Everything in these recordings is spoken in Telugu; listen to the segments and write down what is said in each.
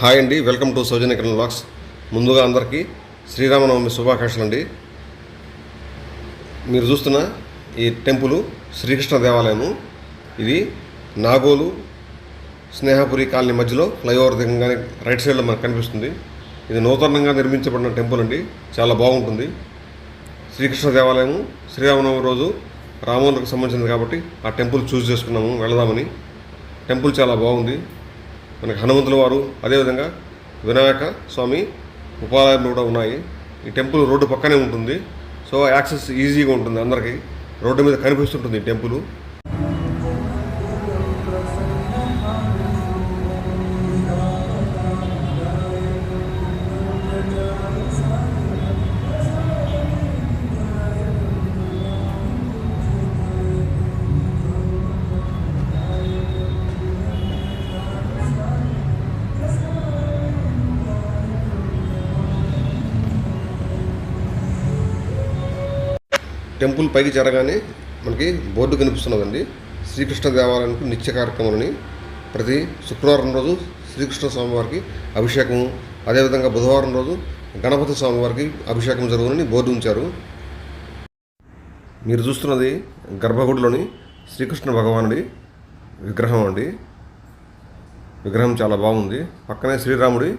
హాయ్ అండి welcome to Soujanya Kiran blogs. ముందుగా అందరికీ శ్రీరామనవమి శుభాకాంక్షలు అండి మీరు చూస్తున్న ఈ టెంపుల్ శ్రీకృష్ణ దేవాలయము. ఇది నాగోలు స్నేహపురి కాలనీ మధ్యలో ఫ్లైఓవర్ దిగంగానే రైట్ సైడ్లో మనకు కనిపిస్తుంది. ఇది నూతనంగా నిర్మించబడిన టెంపుల్ అండి చాలా బాగుంటుంది. శ్రీకృష్ణ దేవాలయము శ్రీరామనవమి రోజు రామునికి సంబంధించింది కాబట్టి ఆ టెంపుల్ చూస్ చేసుకున్నాము వెళదామని. టెంపుల్ చాలా బాగుంది. మనకి హనుమంతుల వారు అదేవిధంగా వినాయక స్వామి ఉపాలయాలు కూడా ఉన్నాయి. ఈ టెంపుల్ రోడ్డు పక్కనే ఉంటుంది. సో యాక్సెస్ ఈజీగా ఉంటుంది అందరికీ. రోడ్డు మీద కనిపిస్తుంటుంది ఈ టెంపుల్. టెంపుల్ పైకి జరగానే మనకి బోర్డు కనిపిస్తున్నదండి. శ్రీకృష్ణ దేవాలయానికి నిత్య కార్యక్రమాలని ప్రతి శుక్రవారం రోజు శ్రీకృష్ణ స్వామివారికి అభిషేకము అదేవిధంగా బుధవారం రోజు గణపతి స్వామివారికి అభిషేకం జరుగునని బోర్డు ఉంచారు. మీరు చూస్తున్నది గర్భగుడిలోని శ్రీకృష్ణ భగవానుడి విగ్రహం అండి. విగ్రహం చాలా బాగుంది. పక్కనే శ్రీరాముడి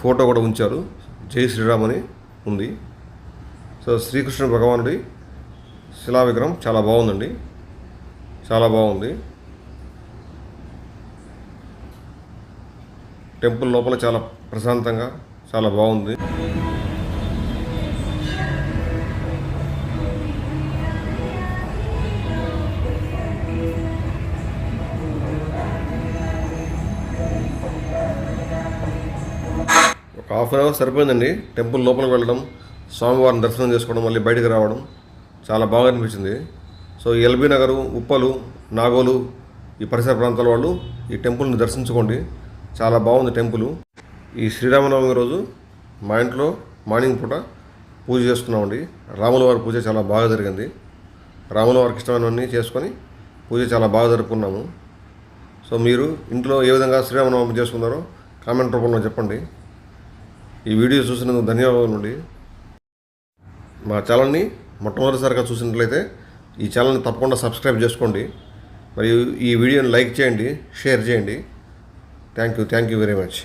ఫోటో కూడా ఉంచారు. జై శ్రీరామ్ అని ఉంది. సో శ్రీకృష్ణ భగవానుడి శిలా విగ్రహం చాలా బాగుందండి. చాలా బాగుంది. టెంపుల్ లోపల చాలా ప్రశాంతంగా చాలా బాగుంది. ఒక హాఫ్ అన్ అవర్ సరిపోయిందండి. టెంపుల్ లోపలికి వెళ్ళడం. స్వామివారిని దర్శనం చేసుకోవడం మళ్ళీ బయటికి రావడం చాలా బాగా అనిపించింది. సో ఎల్బీ నగరు ఉప్పలు నాగోలు ఈ పరిసర ప్రాంతాల వాళ్ళు ఈ టెంపుల్ని దర్శించుకోండి. చాలా బాగుంది టెంపుల్. ఈ శ్రీరామనవమి రోజు మా ఇంట్లో మార్నింగ్ పూట పూజ చేసుకున్నామండి. రాముల వారి పూజ చాలా బాగా జరిగింది. రాముల వారికి ఇష్టమైనవన్నీ చేసుకొని పూజ చాలా బాగా జరుపుకున్నాము. సో మీరు ఇంట్లో ఏ విధంగా శ్రీరామనవమి చేసుకున్నారో కామెంట్ రూపంలో చెప్పండి. ఈ వీడియో చూసినందుకు ధన్యవాదాలు అండి. మా ఛానల్ని మొట్టమొదటిసారిగా చూసినట్లయితే ఈ ఛానల్ని తప్పకుండా సబ్స్క్రైబ్ చేసుకోండి. మరియు ఈ వీడియోని లైక్ చేయండి షేర్ చేయండి. Thank you thank you very much.